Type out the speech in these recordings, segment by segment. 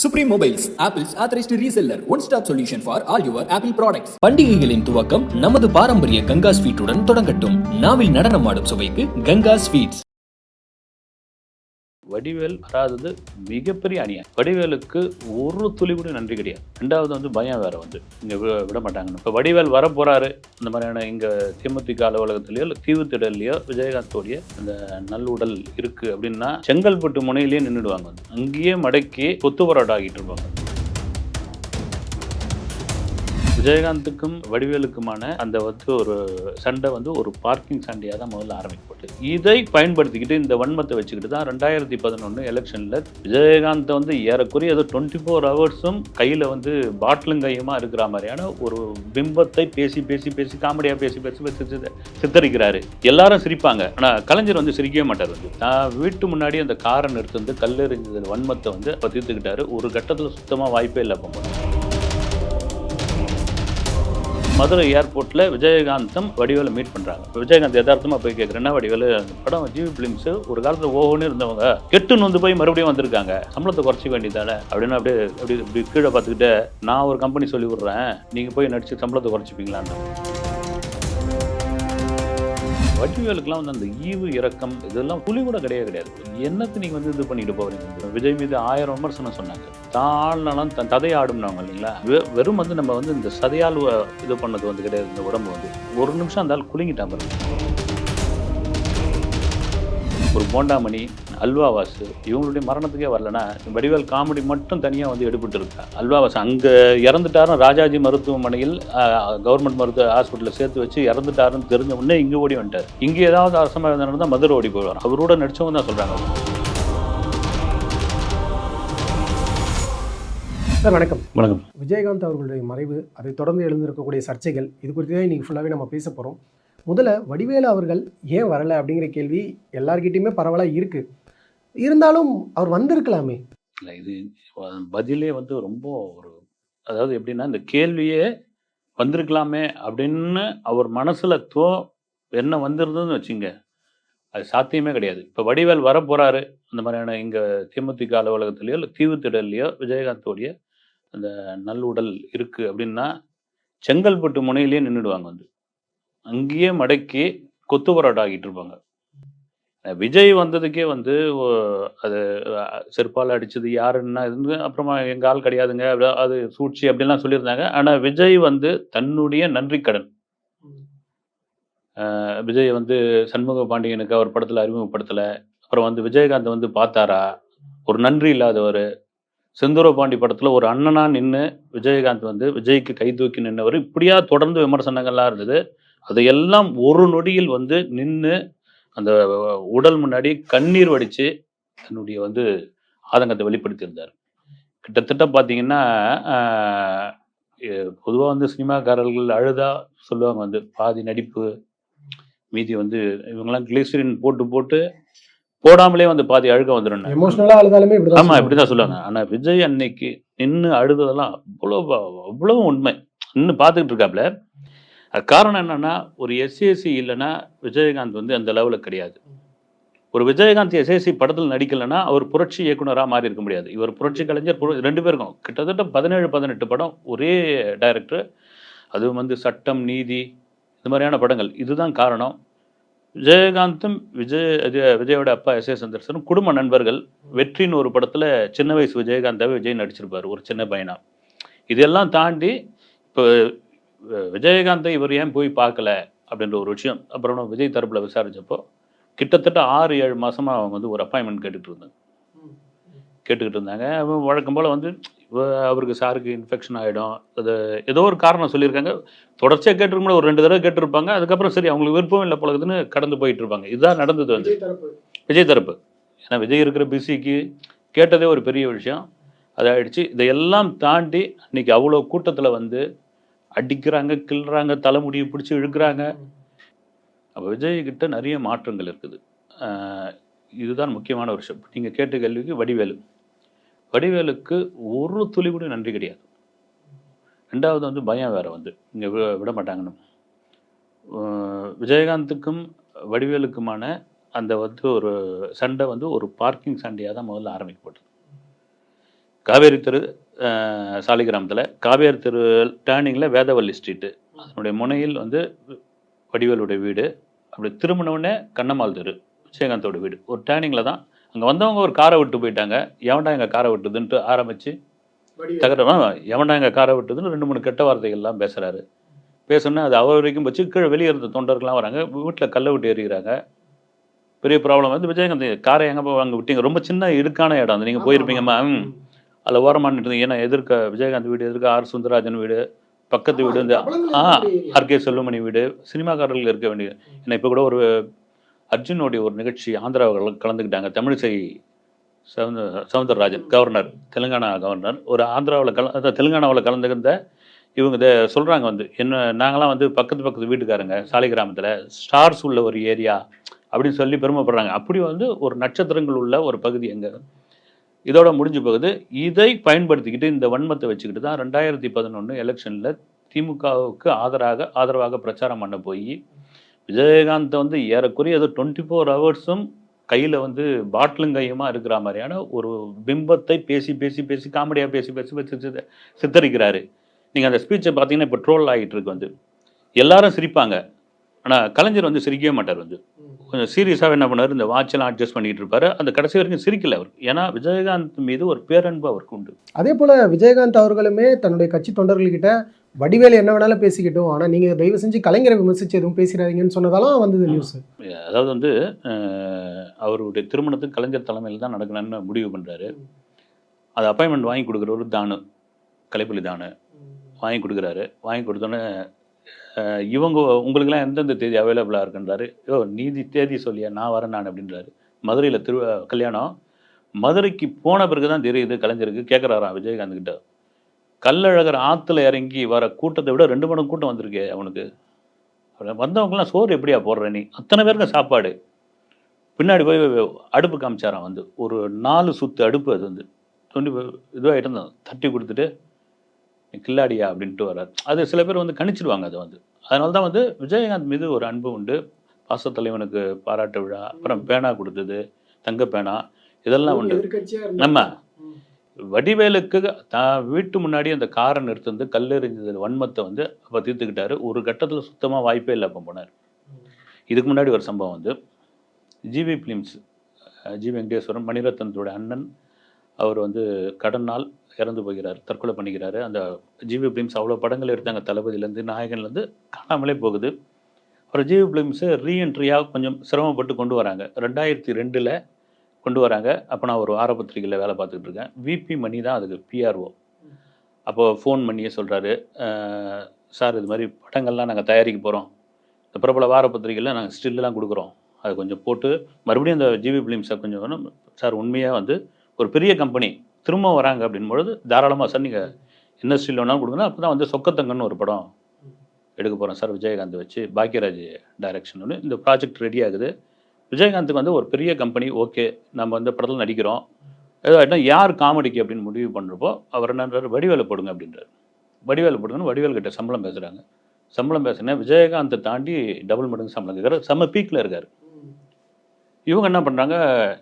Supreme mobiles Apple's authorised reseller one stop solution for all your Apple products பண்டிகைகளின் துவக்கம் நமது பாரம்பரிய கங்கா ஸ்வீட்டுடன் தொடங்கட்டும் நாவில் நடனமாடும் சுவைக்கு கங்கா ஸ்வீட்ஸ் வடிவேல் வராதது மிகப்பெரிய அநியாயம் வடிவேலுக்கு ஒரு துளி கூட நன்றி கிடையாது. ரெண்டாவது வந்து பயம் வேற வந்து. இங்க வி- விட மாட்டாங்கன்னு இப்போ வடிவேல் வர போறாரு இந்த மாதிரியான இங்க தேமுதிக அலுவலகத்திலயோ இல்லை திடல்லையோ விஜயகாந்தோடைய அந்த நல்லுடல் இருக்கு அப்படின்னா செங்கல்பட்டு முனையிலேயே நின்றுடுவாங்க வந்து. அங்கேயே மடக்கி கொத்து போராட்டம் ஆகிட்டு இருப்பாங்க. விஜயகாந்துக்கும் வடிவேலுக்குமான அந்த வந்து ஒரு சண்டை வந்து ஒரு பார்க்கிங் சண்டையாக தான் முதல்ல ஆரம்பிக்கப்பட்டு இதை பயன்படுத்திக்கிட்டு இந்த வன்மத்தை வச்சுக்கிட்டு தான் ரெண்டாயிரத்தி பதினொன்று எலெக்ஷனில் விஜயகாந்தை வந்து ஏறக்குறைய ஏதோ டுவெண்ட்டி ஃபோர் ஹவர்ஸும் கையில் வந்து பாட்டிலும் கையுமா இருக்கிற மாதிரியான ஒரு பிம்பத்தை பேசி பேசி பேசி காமெடியாக பேசி பேசி பேசி சித்தரிக்கிறாரு. எல்லாரும் சிரிப்பாங்க. ஆனால் கலைஞர் வந்து சிரிக்கவே மாட்டார் வந்து. நான் வீட்டு முன்னாடி அந்த காரை நிறுத்தி வந்து கல்லெறிஞ்சது வன்மத்தை வந்து அப்ப தீர்த்துக்கிட்டாரு. ஒரு கட்டத்தில் சுத்தமாக வாய்ப்பே இல்லை அப்போ. மதுரை ஏர்போர்ட்டில் விஜயகாந்தம் வடிவேலை மீட் பண்ணுறாங்க விஜயகாந்த் யதார்த்தமாக போய் கேட்குறேன்னா வடிவேலு அந்த படம் ஜிவி பிலிம்ஸ் ஒரு காலத்தில் ஓஹோன்னு இருந்தவங்க கெட்டுன்னு வந்து போய் மறுபடியும் வந்திருக்காங்க. சம்பளத்தை குறைச்சிக்க வேண்டியதானே? அப்படின்னு அப்படியே அப்படி இப்படி கீழே பார்த்துக்கிட்டு நான் ஒரு கம்பெனி சொல்லி விட்றேன் நீங்கள் போய் நடிச்சு சம்பளத்தை குறைச்சிப்பீங்களான்னு. வடிவேலுக்குலாம் வந்து அந்த ஈவு இரக்கம் இதெல்லாம் புலி கூட கிடையவே கிடையாது. என்னத்து நீங்கள் வந்து இது பண்ணிட்டு போகிறீங்க விஜய் மீது ஆயிரம் விமர்சனம் சொன்னாங்க. தாழ்னாலும் தன் ததை ஆடும்னாங்க இல்லைங்களா? வெ- வெறும் வந்து நம்ம வந்து இந்த சதையால் இது பண்ணது வந்து கிடையாது இந்த உடம்பு வந்து. ஒரு நிமிஷம் அந்த ஆள் குலுங்கிட்டாங்க ஒரு போண்டாமணி அல்வாவாசு இவங்களுடைய மரணத்துக்கே வரலனா வடிவேல் காமெடி மட்டும் தனியாக வந்து எடுபட்டு இருக்கா அல்வாவாசு அங்கே இறந்துட்டாரும் ராஜாஜி மருத்துவமனையில் கவர்மெண்ட் மருத்துவ ஹாஸ்பிட்டலில் சேர்த்து வச்சு இறந்துட்டாருன்னு தெரிஞ்ச உடனே இங்கே ஓடி வந்துட்டார். இங்கே ஏதாவது அரசமாக நடந்தால் மதுரை ஓடி போயிடுவார் அவரோட நடிச்சவங்க தான் சொல்கிறாங்க சார் வணக்கம். வணக்கம். விஜயகாந்த் அவர்களுடைய மறைவு அதை தொடர்ந்து எழுந்திருக்கக்கூடிய சர்ச்சைகள் இது குறித்து தான் இன்னைக்கு ஃபுல்லாகவே நம்ம பேச போகிறோம் முதல்ல வடிவேலு அவர்கள் ஏன் வரலை அப்படிங்கிற கேள்வி எல்லார்கிட்டையுமே பரவலாக இருக்குது இருந்தாலும் அவர் வந்திருக்கலாமே. இல்லை இது பதிலே வந்து ரொம்ப ஒரு அதாவது எப்படின்னா இந்த கேள்வியே வந்திருக்கலாமே அப்படின்னு அவர் மனசில் தோ என்ன வந்திருந்ததுன்னு வச்சுங்க. அது சாத்தியமே கிடையாது. இப்போ வடிவேல் வர போகிறாரு அந்த மாதிரியான இங்கே தேமுதிக அலுவலகத்திலையோ இல்லை தீவுத்திடலையோ விஜயகாந்தோடைய அந்த நல்லுடல் இருக்குது அப்படின்னா செங்கல்பட்டு முனையிலேயே நின்றுடுவாங்க வந்து. அங்கேயே மடக்கி கொத்து போராட்டம் இருப்பாங்க. விஜய் வந்ததுக்கே வந்து ஓ- அது செருப்பால் அடிச்சது யாருன்னா இருந்து அப்புறமா எங்கள் ஆள் கிடையாதுங்க அது சூழ்ச்சி அப்படிலாம் சொல்லியிருந்தாங்க. ஆனால் விஜய் வந்து தன்னுடைய நன்றி கடன். விஜய் வந்து சண்முக பாண்டியனுக்கு அவர் படத்தில் அறிமுகப்படுத்தலை. அப்புறம் வந்து விஜயகாந்த் வந்து பார்த்தாரா? ஒரு நன்றி இல்லாதவர். செந்தூர பாண்டி படத்தில் ஒரு அண்ணனாக நின்று விஜயகாந்த் வந்து விஜய்க்கு கை தூக்கி நின்றவர் இப்படியா தொடர்ந்து விமர்சனங்கள்லாம் இருந்தது. அதையெல்லாம் ஒரு நொடியில் வந்து நின்று அந்த உடல் முன்னாடி கண்ணீர் வடித்து தன்னுடைய வந்து ஆதங்கத்தை வெளிப்படுத்தியிருந்தார். கிட்டத்தட்ட பார்த்தீங்கன்னா பொதுவாக வந்து சினிமாக்காரர்கள் அழுதா சொல்லுவாங்க வந்து பாதி நடிப்பு மீதி வந்து இவங்கெல்லாம் கிளிசரின் போட்டு போட்டு போடாமலே வந்து பாதி அழுக வந்துடும் அழுதாலுமே இப்படி ஆமா இப்படிதான் சொல்லுவாங்க. ஆனா விஜய் அன்னைக்கு நின்று அழுததெல்லாம் அவ்வளவு அவ்வளவு உண்மை. இன்னும் பார்த்துக்கிட்டு இருக்காப்ல. அது காரணம் என்னென்னா ஒரு எஸ்ஏசி இல்லைன்னா விஜயகாந்த் வந்து அந்த லெவலில் கிடையாது. ஒரு விஜயகாந்த் எஸ்எஸ்சி படத்தில் நடிக்கலைன்னா அவர் புரட்சி இயக்குனராக மாறி இருக்க முடியாது. இவர் புரட்சி கலைஞர் ரெண்டு பேருக்கும். கிட்டத்தட்ட பதினேழு பதினெட்டு படம் ஒரே டைரக்டர் அதுவும் வந்து சட்டம் நீதி இந்த மாதிரியான படங்கள். இதுதான் காரணம். விஜயகாந்தும் விஜய் விஜயோட அப்பா எஸ் ஏ சந்தர்சனும் குடும்ப நண்பர்கள். வெற்றின்னு ஒரு படத்தில் சின்ன வயசு விஜயகாந்தாவே விஜய் நடிச்சிருப்பார் ஒரு சின்ன பையனா. இதெல்லாம் தாண்டி இப்போ விஜயகாந்தை இவர் ஏன் போய் பார்க்கல அப்படின்ற ஒரு விஷயம். அப்புறம் நான் விஜய் தரப்புல விசாரிச்சப்போ கிட்டத்தட்ட ஆறு ஏழு மாசமா அவங்க வந்து ஒரு அப்பாயின்மெண்ட் கேட்டுட்டு இருந்தாங்க. கேட்டுக்கிட்டு இருந்தாங்க. அவன் வழக்கம் போல் வந்து அவருக்கு சாருக்கு இன்ஃபெக்ஷன் ஆகிடும் அது ஏதோ ஒரு காரணம் சொல்லியிருக்காங்க. தொடர்ச்சியாக கேட்டிருக்கும் ஒரு ரெண்டு தடவை கேட்டிருப்பாங்க. அதுக்கப்புறம் சரி அவங்களுக்கு விருப்பம் இல்லை பழகுதுன்னு கடந்து போயிட்டு இருப்பாங்க. இதுதான் நடந்தது வந்து. விஜய் தரப்பு. ஏன்னா விஜய் இருக்கிற பிஸிக்கு கேட்டதே ஒரு பெரிய விஷயம். அதாயிடுச்சு. இதையெல்லாம் தாண்டி இன்னைக்கு அவ்வளோ கூட்டத்தில் வந்து அடிக்கிறாங்க கிள்றாங்க தலைமுடியை பிடிச்சி இழுக்கிறாங்க. அப்போ விஜய் கிட்ட நிறைய மாற்றங்கள் இருக்குது. இதுதான் முக்கியமான ஒரு விஷயம். நீங்கள் கேட்ட கேள்விக்கு வடிவேலு. வடிவேலுக்கு ஒரு துளி கூட நன்றி கிடையாது. ரெண்டாவது வந்து பயம் வேற வந்து. இங்கே விட மாட்டாங்கன்னு. விஜயகாந்துக்கும் வடிவேலுக்குமான அந்த வந்து ஒரு சண்டை வந்து ஒரு பார்க்கிங் சண்டையாக தான் முதல்ல ஆரம்பிக்கப்பட்டது. காவேரி தெரு சாலிகிராமத்தில் காவேரி தெரு டேர்னிங்கில் வேதவல்லி ஸ்ட்ரீட்டு அதனுடைய முனையில் வந்து வடிவேலுடைய வீடு. அப்படி திரும்பினவுடனே கண்ணம்மாள் தெரு விஜயகாந்தோட வீடு. ஒரு டேர்னிங்கில் தான் அங்கே வந்தவங்க ஒரு காரை விட்டு போயிட்டாங்க. எவன்டா எங்கள் காரை விட்டுதுன்ட்டு ஆரம்பித்து தகர எவன்டா எங்கள் காரை விட்டுதுன்னு ரெண்டு மூணு கெட்ட வார்த்தைகள்லாம் பேசுகிறாரு பேசணுன்னா அது அவர் வரைக்கும் வச்சு கீழே வெளியே இருந்த தொண்டர்கள்லாம் வராங்க. வீட்டில் கல்லை விட்டு எறிகிறாங்க. பெரிய ப்ராப்ளம் வந்து விஜயகாந்த் காரை எங்கே போய் அங்கே விட்டீங்க? ரொம்ப சின்ன இடுக்கான இடம். அது நீங்கள் போயிருப்பீங்கம்மா. அதில் ஓரமாக நின்று ஏன்னா எதிர்க்க விஜயகாந்த் வீடு எதிர்க்க ஆர் சுந்தரராஜன் வீடு பக்கத்து வீடு இந்த ஆ ஆர்கே செல்வமணி வீடு சினிமாக்காரர்கள் இருக்க வேண்டியது. ஏன்னா இப்போ கூட ஒரு அர்ஜுனுடைய ஒரு நிகழ்ச்சி ஆந்திராவில் கலந்துக்கிட்டாங்க. Tamilisai Soundara Soundararajan governor Telangana governor. ஒரு ஆந்திராவில் கல தெலுங்கானாவில் கலந்துக்கிட்ட இவங்க இதை சொல்கிறாங்க வந்து. என்ன நாங்களாம் வந்து பக்கத்து பக்கத்து வீட்டுக்காரங்க சாலை கிராமத்தில் ஸ்டார்ஸ் உள்ள ஒரு ஏரியா அப்படின்னு சொல்லி பெருமைப்படுறாங்க. அப்படி வந்து ஒரு நட்சத்திரங்கள் உள்ள ஒரு பகுதி அங்கே இதோட முடிஞ்சு போகுது இதை பயன்படுத்திக்கிட்டு இந்த வன்மத்தை வச்சுக்கிட்டு தான் ரெண்டாயிரத்தி பதினொன்று எலெக்ஷனில் திமுகவுக்கு ஆதராக ஆதரவாக பிரச்சாரம் பண்ண போய் விஜயகாந்த் வந்து ஏறக்குறைய ஏதோ டுவெண்ட்டி ஃபோர் ஹவர்ஸும் கையில் வந்து பாட்டிலும் கையுமா இருக்கிற மாதிரியான ஒரு பிம்பத்தை பேசி பேசி பேசி காமெடியாக பேசி பேசி பேசி சித்தரிக்கிறாரு. நீங்கள் அந்த ஸ்பீச்சை பார்த்தீங்கன்னா இப்போ ட்ரோல் ஆகிட்டு இருக்கு வந்து. எல்லாரும் சிரிப்பாங்க. ஆனால் கலைஞர் வந்து சிரிக்கவே மாட்டார் வந்து. கொஞ்சம் சீரியஸாக என்ன பண்ணார் இந்த வாட்செல்லாம் அட்ஜஸ்ட் பண்ணிட்டு இருப்பாரு. அந்த கடைசி வரைக்கும் சிரிக்கல அவர். ஏன்னா விஜயகாந்த் மீது ஒரு பேரன்பு அவருக்கு உண்டு. அதே போல விஜயகாந்த் அவர்களுமே தன்னுடைய கட்சி தொண்டர்கள்கிட்ட வடிவேலு என்ன வேணாலும் பேசிக்கிட்டோம். ஆனா நீங்க தயவு செஞ்சு கலைஞரை விமர்சிச்சு எதுவும் பேசிடாதீங்கன்னு சொன்னதாலாம் வந்தது நியூஸ் அதாவது வந்து அவருடைய திருமணத்துக்கு கலைஞர் தலைமையில் தான் நடக்கணும்னு முடிவு பண்ணுறாரு அது அப்பாயின்மெண்ட் வாங்கி கொடுக்குறவர் தானு கலைப்புலி தானு. வாங்கி கொடுக்குறாரு. வாங்கி கொடுத்தோன்னே இவங்க உங்களுக்கெல்லாம் எந்தெந்த தேதி அவைலபிளாக இருக்குன்றாரு. ஓ நீதி தேதி சொல்லியா? நான் வரேன் நான் அப்படின்றாரு. மதுரையில் திரு கல்யாணம். மதுரைக்கு போன பிறகு தான் தெரியுது கலைஞருக்கு கேட்குறாராம் விஜயகாந்த் கிட்ட. கல்லழகர் ஆற்றுல இறங்கி வர கூட்டத்தை விட ரெண்டு மணி கூட்டம் வந்திருக்கே அவனுக்கு. வந்தவங்கலாம் சோறு எப்படியா போடுற நீ? அத்தனை பேருக்கு சாப்பாடு. பின்னாடி போய் அடுப்பு காமிச்சாராம் வந்து. ஒரு நாலு சுத்து அடுப்பு அது வந்து. தொண்டி இதுவாகிட்டு இருந்தான் தட்டி கொடுத்துட்டு கில்லாடியா? அப்படின்ட்டு வர்றார். அது சில பேர் வந்து கணிச்சிடுவாங்க அதை வந்து. அதனால தான் வந்து விஜயகாந்த் மீது ஒரு அன்பு உண்டு. பாசத்தலைவனுக்கு பாராட்டு விழா அப்புறம் பேனா கொடுத்தது தங்க பேனா இதெல்லாம் உண்டு. நம்ம வடிவேலுக்கு தான் வீட்டு முன்னாடி அந்த காரை நிறுத்திந்து கல்லெறிஞ்சது வன்மத்தை வந்து அப்போ தீர்த்துக்கிட்டாரு. ஒரு கட்டத்தில் சுத்தமாக வாய்ப்பே இல்லை அப்போ போனார். இதுக்கு முன்னாடி ஒரு சம்பவம் வந்து ஜிவி ஃபிலிம்ஸ் ஜி வெங்கடேஸ்வரன் மணிரத்னத்தோட அண்ணன் அவர் வந்து கடனால் இறந்து போகிறார் தற்கொலை பண்ணிக்கிறாரு. அந்த ஜிவி பிலிம்ஸ் அவ்வளோ படங்கள் எடுத்தாங்க தளபதியிலேருந்து நாயகன்லேருந்து காணாமலே போகுது. அப்புறம் ஜிவி பிலிம்ஸு ரீஎன்ட்ரியாக கொஞ்சம் சிரமப்பட்டு கொண்டு வராங்க. ரெண்டாயிரத்தி ரெண்டில் கொண்டு வராங்க. அப்போ நான் ஒரு வார பத்திரிகையில் வேலை பார்த்துக்கிட்டு இருக்கேன். விபி மணி தான் அதுக்கு பிஆர்ஓ அப்போது ஃபோன் பண்ணியே சொல்கிறாரு சார் இது மாதிரி படங்கள்லாம் நாங்கள் தயாரிக்க போகிறோம் இந்த பிரபல வார பத்திரிகையில் நாங்கள் ஸ்டில்லாம் கொடுக்குறோம். அது கொஞ்சம் போட்டு மறுபடியும் அந்த ஜிவி ஃபிலிம்ஸை கொஞ்சம் சார் உண்மையாக வந்து ஒரு பெரிய கம்பெனி திரும்ப வராங்க அப்படின்பொழுது தாராளமாக சார் நீங்கள் என்ன ஸ்டில் வேணாலும் கொடுங்க. அப்போ தான் வந்து சொக்கத்தங்கன்னு ஒரு படம் எடுக்க போகிறோம் சார் விஜயகாந்த் வச்சு. பாக்யராஜ் டைரக்ஷன் ஒன்று இந்த ப்ராஜெக்ட் ரெடி ஆகுது. விஜயகாந்துக்கு வந்து ஒரு பெரிய கம்பெனி ஓகே. நம்ம வந்து படத்தில் நடிக்கிறோம். ஏதோ யார் காமெடிக்கு அப்படின்னு முடிவு பண்ணுறப்போ அவர் என்ன வடிவேலை போடுங்க அப்படின்றார். வடிவேலை போடுங்கன்னு வடிவேல் கிட்ட சம்பளம் பேசுகிறாங்க சம்பளம் பேசுனா விஜயகாந்தை தாண்டி டபுள் மடங்கு சம்பளம் கேட்குறாரு செம்ம பீக்கில் இருக்கார். இவங்க என்ன பண்ணுறாங்க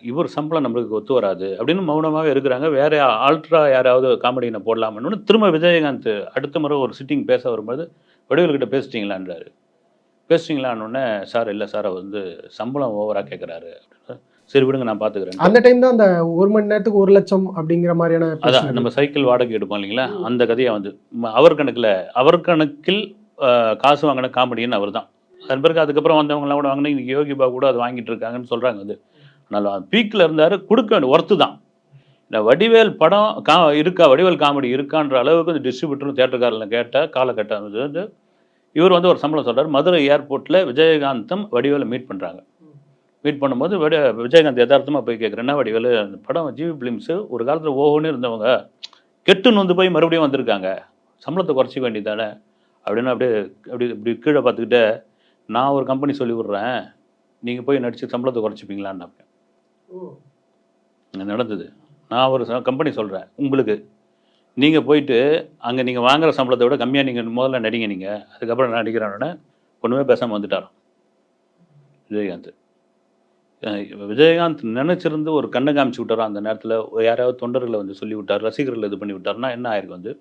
இவர் சம்பளம் நம்மளுக்கு ஒத்து வராது அப்படின்னு மௌனமாகவே இருக்கிறாங்க. வேற ஆல்ட்ரா யாராவது காமெடினை போடலாம்னு திரும்ப விஜயகாந்த் அடுத்த முறை ஒரு சிட்டிங் பேச வரும்போது வடிவேல்கிட்ட பேசிட்டீங்களான்றாரு. பேசிட்டீங்களான்னொடனே சார் இல்லை சார் அவர் வந்து சம்பளம் ஓவராக கேட்குறாரு சரி விடுங்க நான் பார்த்துக்கிறேன் அந்த டைம் தான் அந்த ஒரு மணி நேரத்துக்கு ஒரு லட்சம் அப்படிங்கிற மாதிரியான அதான். நம்ம சைக்கிள் வாடகை எடுப்போம் இல்லைங்களா? அந்த கதையை வந்து அவர் கணக்கில் அவர் கணக்கில் காசு வாங்கின காமெடின்னு அவர் தான் அதன் பிறகு அதுக்கப்புறம் வந்தவங்கலாம் கூட வாங்கினா இன்னைக்கு யோகி பாபு கூட அது வாங்கிட்டு இருக்காங்கன்னு சொல்கிறாங்க அது. நல்லா பீக்கில் இருந்தார் கொடுக்க வேண்டிய ஒர்த்து தான். இந்த வடிவேல் படம் கா இருக்கா வடிவேல் காமெடி இருக்கான்ற அளவுக்கு இந்த டிஸ்ட்ரிபியூட்டரும் தேட்டருக்காரில் கேட்ட காலகட்டம் இது வந்து இவர் வந்து ஒரு சம்பளம் சொல்கிறார் மதுரை ஏர்போர்ட்டில் விஜயகாந்தம் வடிவேலை மீட் பண்ணுறாங்க மீட் பண்ணும்போது வடி விஜயகாந்த் யதார்த்தமாக போய் கேட்குறேன் என்ன வடிவேலு அந்த படம் ஜிவி ஃபிலிம்ஸு ஒரு காலத்தில் ஓஹோன்னு இருந்தவங்க கெட்டு நொந்து போய் மறுபடியும் வந்திருக்காங்க. சம்பளத்தை குறைச்சிக்க வேண்டியதானே அப்படின்னு அப்படியே அப்படி இப்படி கீழே பார்த்துக்கிட்டே நான் ஒரு கம்பெனி சொல்லி விட்றேன். நீங்கள் போய் நடிச்சு சம்பளத்தை குறைச்சிப்பீங்களான்னு நடந்தது. நான் ஒரு கம்பெனி சொல்கிறேன் உங்களுக்கு நீங்கள் போயிட்டு அங்கே நீங்கள் வாங்குற சம்பளத்தை விட கம்மியாக நீங்கள் முதல்ல நடிங்க நீங்கள் அதுக்கப்புறம் நான் நடிக்கிறேன்னொடனே ஒன்றுமே பேசாமல் வந்துட்டாராம். விஜயகாந்த். விஜயகாந்த் நினைச்சிருந்து ஒரு கண்ணை காமிச்சு விட்டாரோ? அந்த நேரத்தில் யாராவது தொண்டர்களை வந்து சொல்லி விட்டார் ரசிகர்கள் இது பண்ணி விட்டாருன்னா என்ன ஆயிருக்கு வந்து?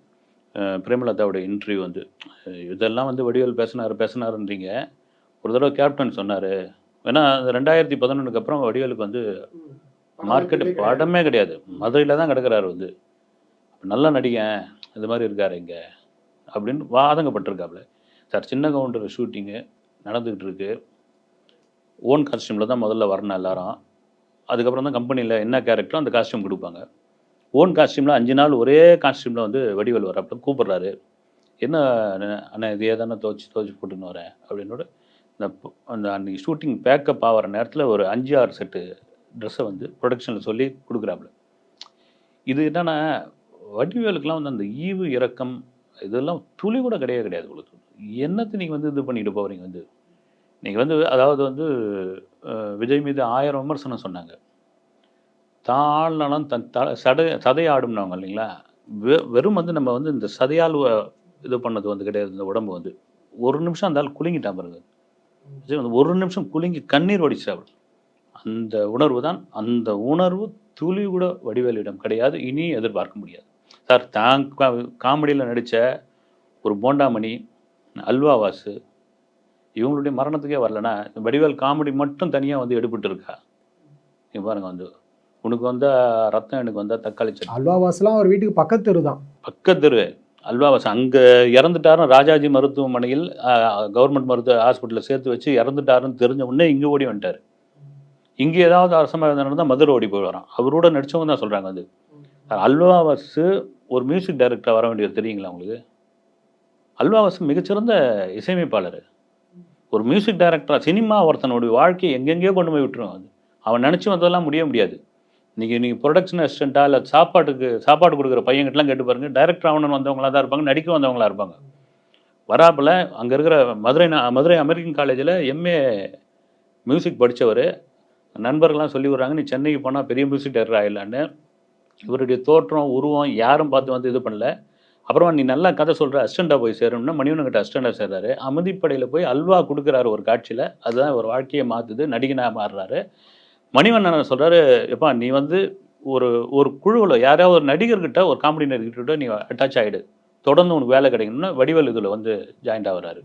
அஹ் பிரேமலதாவோட இன்டர்வியூ வந்து இதெல்லாம் வந்து வடிவேல் பேசினார் பேசினாருன்றீங்க. ஒரு தடவை கேப்டன் சொன்னார். ஏன்னா அந்த ரெண்டாயிரத்தி பதினொன்றுக்கு அப்புறம் வடிவேலுக்கு வந்து மார்க்கெட் படமே கிடையாது. மதுரையில் தான் கிடக்குறாரு வந்து. நல்ல நடிகன் இது மாதிரி இருக்காரு இங்கே. அப்படின்னு வாதங்கப்பட்டிருக்காப்புல சார் சின்ன கவுண்டர் ஷூட்டிங்கு நடந்துக்கிட்டு இருக்கு. ஓன் காஸ்டியூமில் தான் முதல்ல வரணும் எல்லாரும். அதுக்கப்புறம் தான் கம்பெனியில் என்ன கேரக்டரோ அந்த காஸ்டியூம் கொடுப்பாங்க. ஓன் காஸ்டியூமில் அஞ்சு நாள் ஒரே காஸ்டியூமில் வந்து வடிவேல் வரப்ப கூப்பிடுறாரு. என்ன அண்ணே- அண்ணா இதே தானே துவச்சி துவச்சி போட்டுன்னு வரேன் அப்படின்னோட இந்த அந்த அன்றைக்கி ஷூட்டிங் பேக்கப் ஆகிற நேரத்தில் ஒரு அஞ்சு ஆறு செட்டு ட்ரெஸ்ஸை வந்து ப்ரொடக்ஷனில் சொல்லி கொடுக்குறாப்புல. இது என்னென்னா வடிவேலுக்கெல்லாம் வந்து அந்த ஈவு இறக்கம் இதெல்லாம் துளி கூட கிடையவே கிடையாது உங்களுக்கு என்னத்தை நீங்கள் வந்து இது பண்ணிட்டு போகிறீங்க வந்து? நீங்கள் வந்து அதாவது வந்து விஜய் மீது ஆயிரம் விமர்சனம் சொன்னாங்க. தாழ்நலம் தன் த சடை சதையாடும்னவங்க இல்லைங்களா? வெ வெறும் வந்து நம்ம வந்து இந்த சதையால் இது பண்ணது வந்து கிடையாது இந்த உடம்பு வந்து. ஒரு நிமிஷம் அந்த ஆள் குலுங்கிட்டான் பாருங்க. விஜய் வந்து ஒரு நிமிஷம் குலுங்கி கண்ணீர் வடிச்சார் அந்த உணர்வு தான் அந்த உணர்வு துளி கூட வடிவேலிடம் கிடையாது இனி எதிர்பார்க்க முடியாது. சார் தான் காமெடியில் நடித்த ஒரு போண்டாமணி அல்வாவாசு இவங்களுடைய மரணத்துக்கே வரலனா வடிவேல் காமெடி மட்டும் தனியாக வந்து எடுபட்டு இருக்கா நீங்க பாருங்க வந்து உனக்கு வந்தா ரத்தம் எனக்கு வந்தா தக்காளி சட்னி. அல்வாவாஸ்லாம் அவர் வீட்டுக்கு பக்கத்து தெரு தான். பக்கத்தெரு அல்வாவாசன் அங்கே இறந்துட்டாருன்னு ராஜாஜி மருத்துவமனையில் கவர்மெண்ட் மருத்துவ ஹாஸ்பிட்டலில் சேர்த்து வச்சு இறந்துட்டாருன்னு தெரிஞ்ச உடனே இங்கே ஓடி வந்துட்டார். இங்கே ஏதாவது அரசமாக நடந்தால் மதுரை ஓடி போய் வரான். அவரோட நடிச்சவங்க தான் சொல்கிறாங்க அது. அல்வாவாசு ஒரு மியூசிக் டைரக்டராக வர வேண்டியது தெரியுங்களா உங்களுக்கு? அல்வாவாசு மிகச்சிறந்த இசையமைப்பாளர். ஒரு மியூசிக் டைரக்டராக சினிமா ஒருத்தனுடைய வாழ்க்கையை எங்கெங்கேயோ கொண்டு போய் விட்டுருவான் அது. அவன் நினச்சி வந்ததெல்லாம் முடிய முடியாது. இன்றைக்கி நீங்கள் ப்ரொடக்ஷன் அசிஸ்டண்ட்டாக இல்லை சாப்பாட்டுக்கு சாப்பாடு கொடுக்குற பையன்கிட்டலாம் கேட்டு பாருங்க. டைரக்டர் ஆகணும்னு வந்தவங்களா தான் இருப்பாங்க நடிக்க வந்தவங்களா இருப்பாங்க. வராப்பில் அங்கே இருக்கிற மதுரை மதுரை அமெரிக்கன் காலேஜில் எம்ஏ மியூசிக் படித்தவர் நண்பர்கள்லாம் சொல்லி விட்றாங்க நீ சென்னைக்கு போனால் பெரிய மியூசிக் டைரக்டர் ஆகிடலான்னு இவருடைய தோற்றம் உருவம் யாரும் பார்த்து வந்து இது பண்ணல. அப்புறமா நீ நல்லா கதை சொல்கிற அசிஸ்டண்ட்டாக போய் சேரணும்னா மணிவனங்கிட்ட அஸ்டண்டாக சேர்றாரு. அமதிப்படையில் போய் அல்வா கொடுக்குறாரு ஒரு காட்சியில். அதுதான் ஒரு வாழ்க்கையை மாற்றுது நடிகனாக மாறுறாரு. மணிவண்ணன் சொல்கிறாரு எப்பா நீ வந்து ஒரு ஒரு குழுவில் யாராவது ஒரு நடிகர்கிட்ட ஒரு காமெடி நடிகர்கிட்ட நீ அட்டாச் ஆகிடு தொடர்ந்து உனக்கு வேலை கிடைக்கணும்னா வடிவேல் இதில் வந்து ஜாயிண்ட் ஆகிறாரு.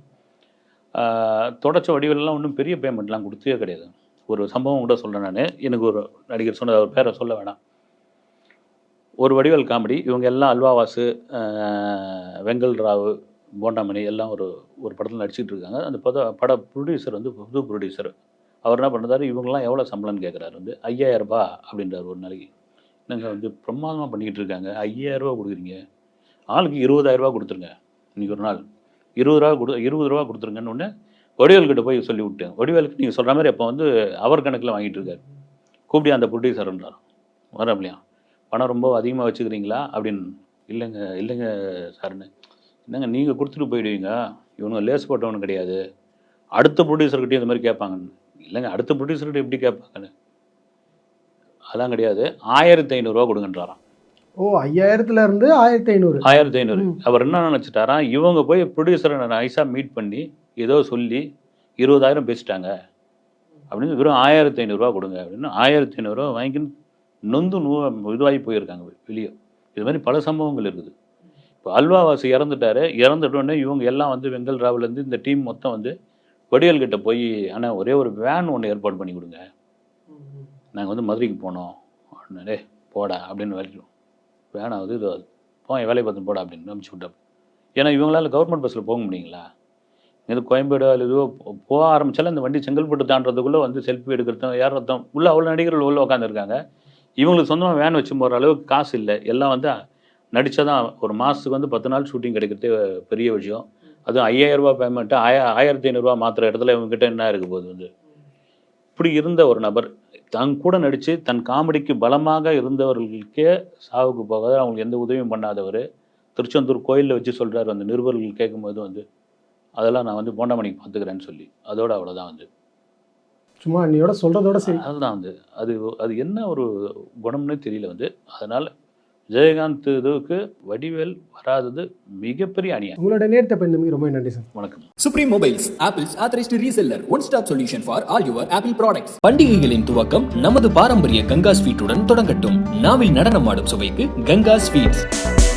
தொடச்ச வடிவெல்லாம் ஒன்றும் பெரிய பேமெண்ட்லாம் கொடுத்தே கிடையாது. ஒரு சம்பவம் கூட சொல்கிறேன் நான். எனக்கு ஒரு நடிகர் சொன்னது அவர் பேரை சொல்ல வேணாம். ஒரு வடிவல் காமெடி இவங்க எல்லாம் அல்வாவாசு வெங்கல் ராவு போண்டாமணி எல்லாம் ஒரு ஒரு படத்தில் நடிச்சிட்டு இருக்காங்க. அந்த பட பட ப்ரொடியூசர் வந்து புது ப்ரொடியூசர் அவர் என்ன பண்ணுறாரு? இவங்கெல்லாம் எவ்வளோ சம்பளம்னு கேட்குறாரு வந்து ஐயாயிரம் ரூபாய் அப்படின்றார் ஒரு நாளைக்கு. என்னங்க வந்து பிரமாதமாக பண்ணிக்கிட்டு இருக்காங்க. ஐயாயிரம் ரூபா கொடுக்குறீங்க. ஆளுக்கு இருபதாயிரம் ரூபா கொடுத்துருங்க. இன்னைக்கு ஒரு நாள். இருபது ரூபா கொடு இருபது ரூபா கொடுத்துருங்கன்னு ஒன்று வடிவேல்கிட்ட போய் சொல்லி விட்டேன். வடிவேலுக்கு நீங்கள் சொல்கிற மாதிரி அப்போ வந்து அவர் கணக்கில் வாங்கிட்டு இருக்காரு. கூப்பிடி அந்த ப்ரொடியூசர்ன்றார் வரோம் இல்லையா பணம் ரொம்ப அதிகமாக வச்சுக்கிறீங்களா அப்படின்னு. இல்லைங்க இல்லைங்க சார்னு. என்னங்க நீங்கள் கொடுத்துட்டு போயிடுவீங்க? இவனுங்க லேஸ் போட்டவனு கிடையாது. அடுத்த ப்ரொடியூசர்கிட்டையும் இந்த மாதிரி கேட்பாங்கன்னு. இல்லைங்க அடுத்த ப்ரொடியூசர்கிட்ட எப்படி கேட்பாங்கன்னு? அதெல்லாம் கிடையாது. ஆயிரத்தி ஐநூறுரூவா கொடுங்கன்றாராம். ஓ ஐயாயிரத்துல இருந்து ஆயிரத்தி ஐநூறு ஆயிரத்தி ஐநூறு. அவர் என்ன நினச்சிட்டாராம் இவங்க போய் ப்ரொடியூசரை நைஸாக மீட் பண்ணி ஏதோ சொல்லி இருபதாயிரம் பேசிட்டாங்க. அப்படின்னு வெறும் ஆயிரத்தி ஐநூறுரூவா கொடுங்க அப்படின்னு ஆயிரத்தி ஐநூறுரூவா வாங்கின்னு நொந்து நூ இதுவாகி போயிருக்காங்க வெளியே. இது மாதிரி பல சம்பவங்கள் இருக்குது. இப்போ அல்வாவாசி இறந்துட்டாரு. இறந்துட்ட உடனே இவங்க எல்லாம் வந்து வெங்கல் ராவ்லேருந்து இந்த டீம் மொத்தம் வந்து வடிவேல் கிட்ட போய் ஆனால் ஒரே ஒரு வேன் ஒன்று ஏற்பாடு பண்ணி கொடுங்க. நாங்கள் வந்து மதுரைக்கு போனோம். அப்படின்னா, டேய் போடா அப்படின்னு வேலைக்கு வேணாவது இது போ என் வேலையை பார்த்து போடா அப்படின்னு அனுப்பிச்சு விட்டா ஏன்னா இவங்களால கவர்மெண்ட் பஸ்ஸில் போக முடியுங்களா? இது கோயம்பேடு அல்லது இதுவோ போக ஆரம்பிச்சாலும் இந்த வண்டி செங்கல்பட்டு தாண்டறதுக்குள்ளே வந்து செல்ஃபி எடுக்கிறதும் ரத்தம் உள்ள அவ்வளோ நடிகர்கள் உள்ள உட்காந்துருக்காங்க இவங்களுக்கு சொந்தமாக வேன் வச்சு போகிற அளவுக்கு காசு இல்லை. எல்லாம் வந்து நடித்தா தான் ஒரு மாதத்துக்கு வந்து பத்து நாள் ஷூட்டிங் கிடைக்கிறதே பெரிய விஷயம். அதுவும் ஐயாயிரம் ரூபாய் பேமெண்ட்டு ஆய ஆயிரத்தி ஐநூறுரூவா மாத்திர இடத்துல இவங்ககிட்ட என்ன இருக்க போகுது வந்து? இப்படி இருந்த ஒரு நபர் தன் கூட நடித்து தன் காமெடிக்கு பலமாக இருந்தவர்களுக்கே சாவுக்கு போகாத அவங்களுக்கு எந்த உதவியும் பண்ணாதவர் திருச்செந்தூர் கோயிலில் வச்சு சொல்கிறாரு அந்த நிருபர்கள் கேட்கும்போது வந்து அதெல்லாம் நான் வந்து போண்டாமணிக்கு பார்த்துக்கிறேன்னு சொல்லி. அதோட அவ்வளோதான் வந்து. சும்மா நீயோட சொல்றதோட சரி. அதுதான் வந்து. அது அது என்ன ஒரு குணம்னே தெரியல வந்து. அதனால் விஜயகாந்த் இதுவுக்கு வடிவேல் வராதது மிகப்பெரிய அநியாயம். உங்களோட நேரத்தை பயந்தமைக்கு ரொம்ப நன்றி சார். வணக்கம். Supreme Mobiles, Apple's authorized reseller, one-stop solution for all your Apple products. பண்டிகைகளின் துவக்கம் நமது பாரம்பரிய கங்கா ஸ்வீட்டுடன் தொடங்கட்டும். நாவில் நடனமாடும் சுவைக்கு கங்கா ஸ்வீட்ஸ்.